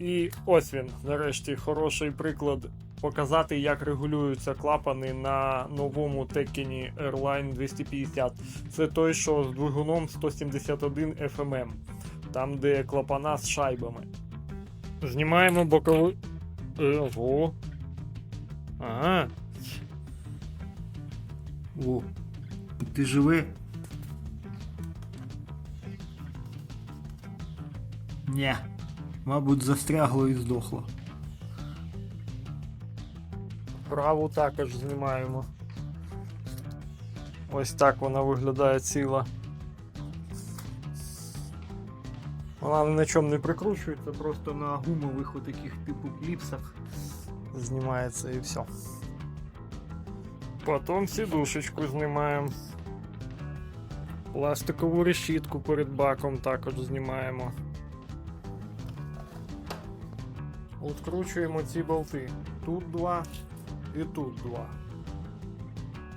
І ось він, нарешті, хороший приклад показати, як регулюються клапани на новому Tekken Airline 250. Це той, що з двигуном 171 FMM, там, де клапана з шайбами. Знімаємо боковий. Е, во. Ага. О, ти живе? Ні. Мабуть, застрягло і здохло. Праву також знімаємо. Ось так вона виглядає ціла. Вона на чому не прикручується, просто на гумових отаких типу кліпсах знімається і все. Потім сідушечку знімаємо. Пластикову решітку перед баком також знімаємо. Откручуємо ці болти. Тут два і тут два.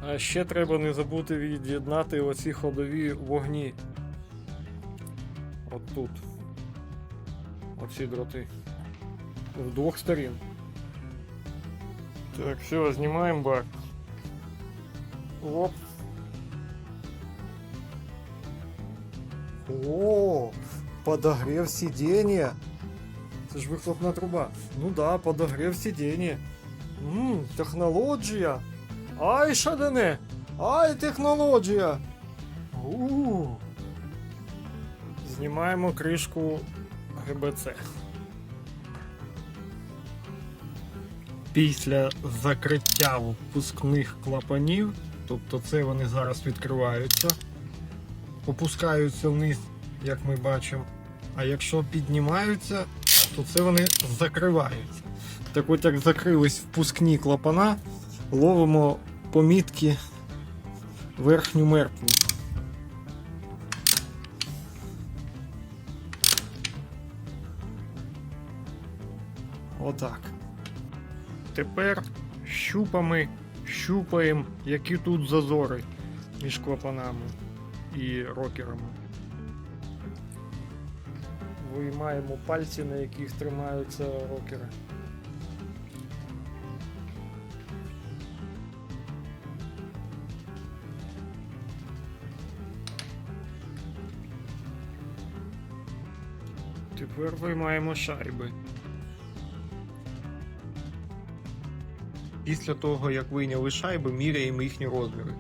А ще треба не забути від'єднати оці ходові вогні. От тут. Оці дроти. З двох сторін. Так, все, знімаємо бак. Оп. О, подогрев сиденья. Це ж вихлопна труба. Ну да, подогрев сиденья. Ммм, технологія. Ай, шадене! Ай, технологія! у Знімаємо кришку ГБЦ. Після закриття впускних клапанів, тобто це вони зараз відкриваються, опускаються вниз, як ми бачимо. А якщо піднімаються, то це вони закриваються. Так от як закрились впускні клапана, ловимо помітки верхню мертву. Отак. Тепер щупами щупаємо, які тут зазори між клапанами і рокерами. Виймаємо пальці, на яких тримаються рокери. Тепер виймаємо шайби. Після того, як вийняли шайби, міряємо їхні розміри.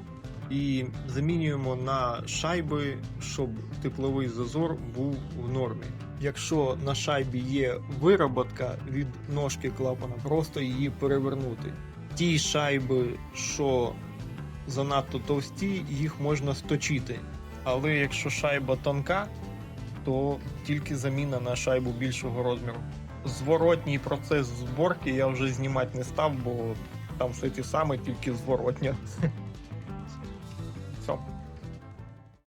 І замінюємо на шайби, щоб тепловий зазор був в нормі. Якщо на шайбі є вироботка від ножки клапана, просто її перевернути. Ті шайби, що занадто товсті, їх можна сточити. Але якщо шайба тонка, то тільки заміна на шайбу більшого розміру. Зворотній процес зборки я вже знімати не став, бо там все те саме, тільки зворотня.